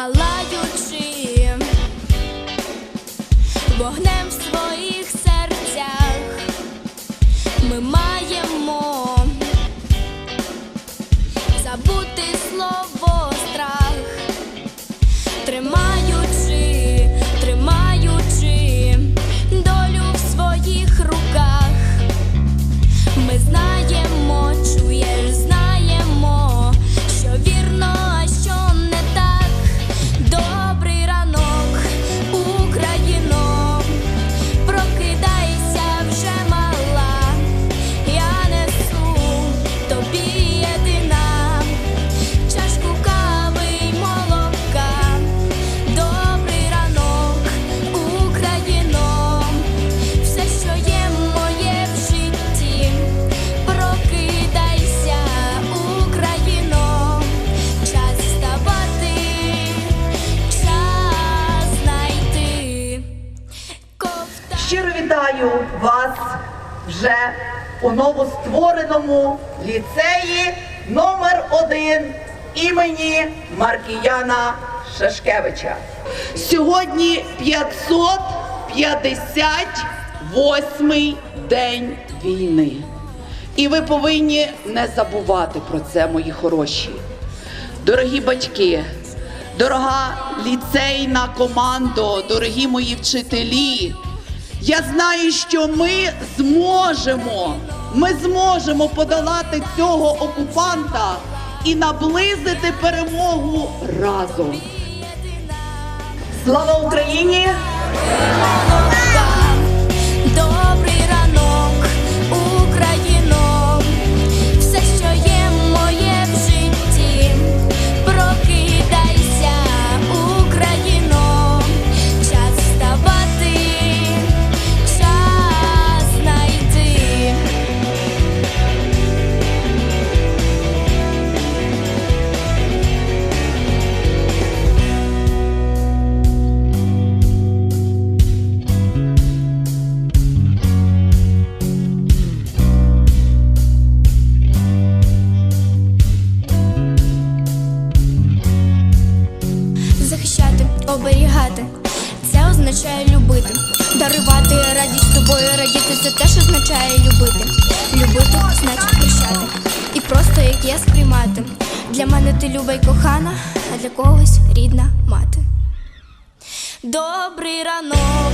палаючи вогнем в своїх серцях ми маємо забути. Вітаю вас вже у новоствореному ліцеї номер один імені Маркіяна Шашкевича. Сьогодні 558 день війни. І ви повинні не забувати про це, мої хороші. Дорогі батьки, дорога ліцейна команда, дорогі мої вчителі. Я знаю, що ми зможемо, ми зможемо подолати цього окупанта і наблизити перемогу разом. Слава Україні! Оберігати. Це означає любити, дарувати радість тобою, радіти це теж означає любити. Любити значить прощати. І просто як є сприймати. Для мене ти люба й кохана, а для когось рідна мати. Добрий ранок,